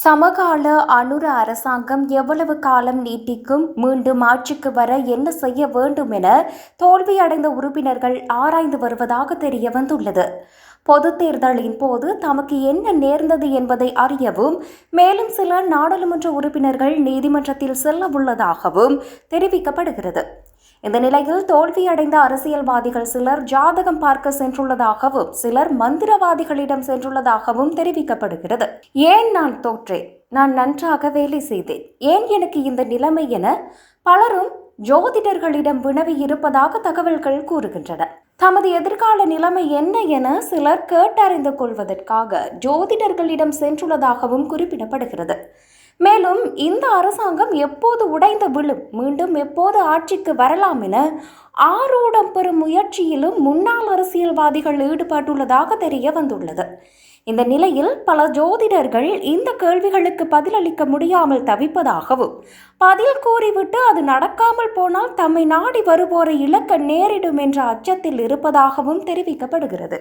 சமகால அனுர அரசாங்கம் எவ்வளவு காலம் நீட்டிக்கும் மீண்டும் ஆட்சிக்கு வர என்ன செய்ய வேண்டும் என தோல்வியடைந்த உறுப்பினர்கள் ஆராய்ந்து வருவதாக தெரிய வந்துள்ளது. பொது தேர்தலின் போது தமக்கு என்ன நேர்ந்தது என்பதை அறியவும் மேலும் சில நாடாளுமன்ற உறுப்பினர்கள் நீதிமன்றத்தில் செல்ல உள்ளதாகவும் தெரிவிக்கப்படுகிறது. இந்த நிலையில் தோல்வியடைந்த அரசியல்வாதிகள் சிலர் ஜாதகம் பார்க்க சென்றுள்ளதாகவும் சிலர் மந்திரவாதிகளிடம் சென்றுள்ளதாகவும் தெரிவிக்கப்படுகிறது. ஏன் நான் தோற்றேன் நான் நன்றாக வேலை செய்தேன். ஏன் எனக்கு இந்த நிலைமை என பலரும் ஜோதிடர்களிடம் வினவி இருப்பதாக தகவல்கள் கூறுகின்றன. தமது எதிர்கால நிலைமை என்ன என சிலர் கேட்டறிந்து கொள்வதற்காக ஜோதிடர்களிடம் சென்றுள்ளதாகவும் குறிப்பிடப்படுகிறது. மேலும் இந்த அரசாங்கம் எப்போது உடைந்து விழும் மீண்டும் எப்போது ஆட்சிக்கு வரலாம் என ஆரோடம் பெறும் முயற்சியிலும் முன்னாள் அரசியல்வாதிகள் ஈடுபட்டுள்ளதாக தெரிய வந்துள்ளது. இந்த நிலையில் பல ஜோதிடர்கள் இந்த கேள்விகளுக்கு பதிலளிக்க முடியாமல் தவிப்பதாகவும் பதில் கூறிவிட்டு அது நடக்காமல் போனால் தம்மை நாடி வருவோரை இழக்க நேரிடும் என்ற அச்சத்தில் இருப்பதாகவும் தெரிவிக்கப்படுகிறது.